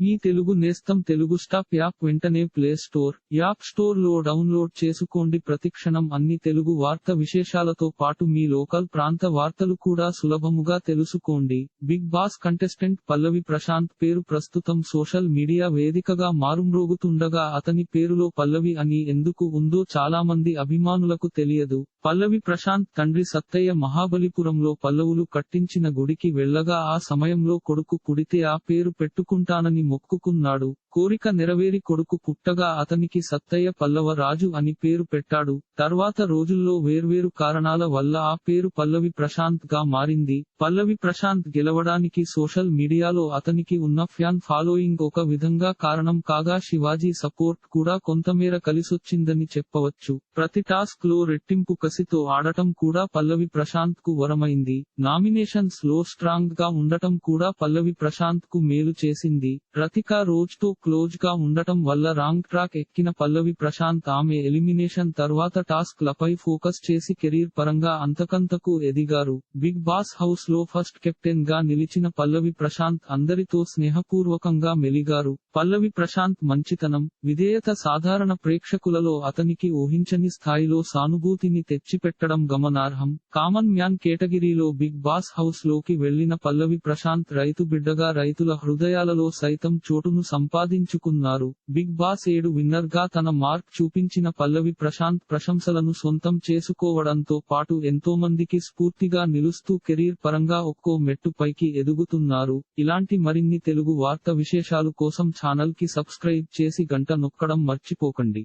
మీ తెలుగు నేస్తం Telugu stop app వెంటనే play store app స్టోర్లో డౌన్లోడ్ చేసుకోండి. ప్రతిక్షణం అన్ని తెలుగు వార్త విశేషాలతో పాటు మీ లోకల్ ప్రాంత వార్తలు కూడా సులభముగా తెలుసుకోండి. Big boss contestant Pallavi Prashanth పేరు ప్రస్తుతం సోషల్ మీడియా వేదికగా మారుమ్రోగుతుండగా అతని పేరులో పల్లవి అని ఎందుకు ఉందో చాలా మంది అభిమానులకు తెలియదు. పల్లవి ప్రశాంత్ తండ్రి సత్తయ్య మహాబలిపురంలో పల్లవులు కట్టించిన గుడికి వెళ్ళగా ఆ సమయంలో కొడుకు పుడితే ఆ పేరు పెట్టుకుంటానని మొక్కుకున్నాడు. కోరిక నెరవేరి కొడుకు పుట్టగా అతనికి సత్తయ్య పల్లవ రాజు అని పేరు పెట్టాడు. తర్వాత రోజుల్లో వేర్వేరు కారణాల వల్ల ఆ పేరు పల్లవి ప్రశాంత్గా మారింది. పల్లవి ప్రశాంత్ గెలవడానికి సోషల్ మీడియాలో అతనికి ఉన్న ఫ్యాన్ ఫాలోయింగ్ ఒక విధంగా కారణం కాగా శివాజీ సపోర్ట్ కూడా కొంతమేర కలిసొచ్చిందని చెప్పవచ్చు. ప్రతి టాస్క్లో రెట్టింపు కసితో ఆడటం కూడా పల్లవి ప్రశాంత్కు వరమైంది. నామినేషన్స్లో స్ట్రాంగ్గా ఉండటం కూడా పల్లవి ప్రశాంత్కు మేలు చేసింది. రతిక రోజుతో క్లోజ్గా ఉండటం వల్ల రాంగ్ ట్రాక్ ఎక్కిన పల్లవి ప్రశాంత్ ఆమె ఎలిమినేషన్ తర్వాత టాస్క్ లపై ఫోకస్ చేసి కెరీర్ పరంగా అంతకంతకు ఎదిగారు. బిగ్ బాస్ హౌస్లో ఫస్ట్ కెప్టెన్గా నిలిచిన పల్లవి ప్రశాంత్ అందరితో స్నేహపూర్వకంగా మెలిగారు. పల్లవి ప్రశాంత్ మంచితనం విధేయత సాధారణ ప్రేక్షకులలో అతనికి ఊహించని స్థాయిలో సానుభూతిని తెచ్చిపెట్టడం గమనార్హం. కామన్ మ్యాన్ కేటగిరీలో బిగ్ బాస్ హౌస్లోకి వెళ్ళిన పల్లవి ప్రశాంత్ రైతు బిడ్డగా రైతుల హృదయాలలో సైతం చోటును సంపాదించుకున్నారు. బిగ్ బాస్ ఏడు విన్నర్గా తన మార్క్ చూపించిన పల్లవి ప్రశాంత్ ఆకాంక్షలను సొంతం చేసుకోవడంతో పాటు ఎంతో మందికి స్ఫూర్తిగా నిలుస్తూ కెరీర్ పరంగా ఒక్కో మెట్టు పైకి ఎదుగుతున్నారు. ఇలాంటి మరిన్ని తెలుగు వార్త విశేషాలు కోసం ఛానల్కి సబ్స్క్రైబ్ చేసి గంట నొక్కడం మర్చిపోకండి.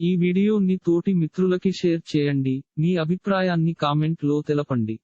ఈ వీడియోని తోటి మిత్రులకి షేర్ చేయండి. మీ అభిప్రాయాన్ని కామెంట్లో తెలపండి.